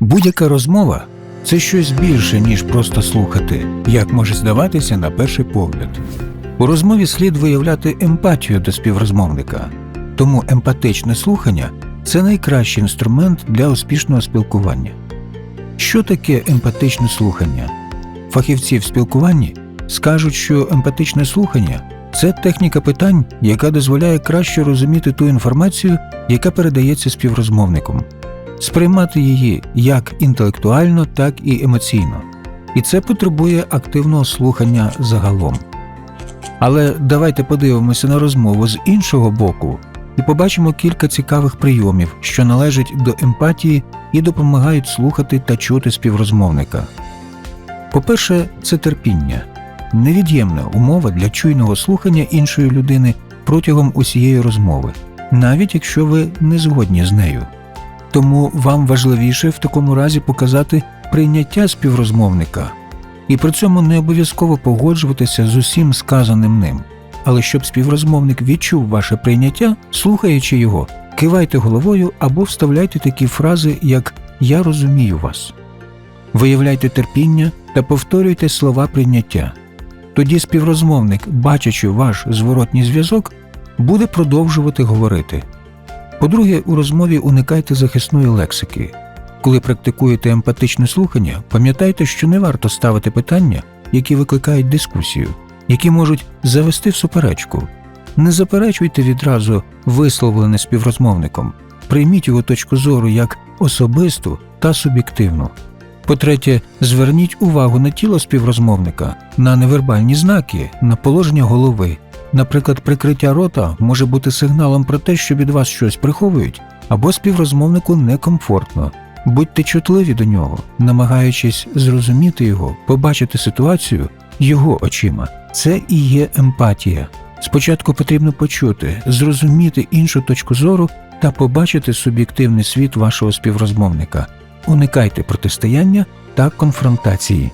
Будь-яка розмова це щось більше, ніж просто слухати, як може здаватися на перший погляд. У розмові слід виявляти емпатію до співрозмовника, тому емпатичне слухання це найкращий інструмент для успішного спілкування. Що таке емпатичне слухання? Фахівці в спілкуванні скажуть, що емпатичне слухання це техніка питань, яка дозволяє краще розуміти ту інформацію, яка передається співрозмовником, сприймати її як інтелектуально, так і емоційно. І це потребує активного слухання загалом. Але давайте подивимося на розмову з іншого боку і побачимо кілька цікавих прийомів, що належать до емпатії і допомагають слухати та чути співрозмовника. По-перше, це терпіння невід'ємна умова для чуйного слухання іншої людини протягом усієї розмови, навіть якщо ви не згодні з нею. Тому вам важливіше в такому разі показати прийняття співрозмовника, і при цьому не обов'язково погоджуватися з усім сказаним ним. Але щоб співрозмовник відчув ваше прийняття, слухаючи його, кивайте головою або вставляйте такі фрази, як Я розумію вас. Виявляйте терпіння та повторюйте слова прийняття. Тоді співрозмовник, бачачи ваш зворотній зв'язок, буде продовжувати говорити. По-друге, у розмові уникайте захисної лексики. Коли практикуєте емпатичне слухання, пам'ятайте, що не варто ставити питання, які викликають дискусію, які можуть завести в суперечку. Не заперечуйте відразу висловлене співрозмовником, прийміть його точку зору як особисту та суб'єктивну. По-третє, зверніть увагу на тіло співрозмовника, на невербальні знаки, на положення голови. Наприклад, прикриття рота може бути сигналом про те, що від вас щось приховують, або співрозмовнику некомфортно. Будьте чутливі до нього, намагаючись зрозуміти його, побачити ситуацію його очима. Це і є емпатія. Спочатку потрібно почути, зрозуміти іншу точку зору та побачити суб'єктивний світ вашого співрозмовника. Уникайте протистояння та конфронтації.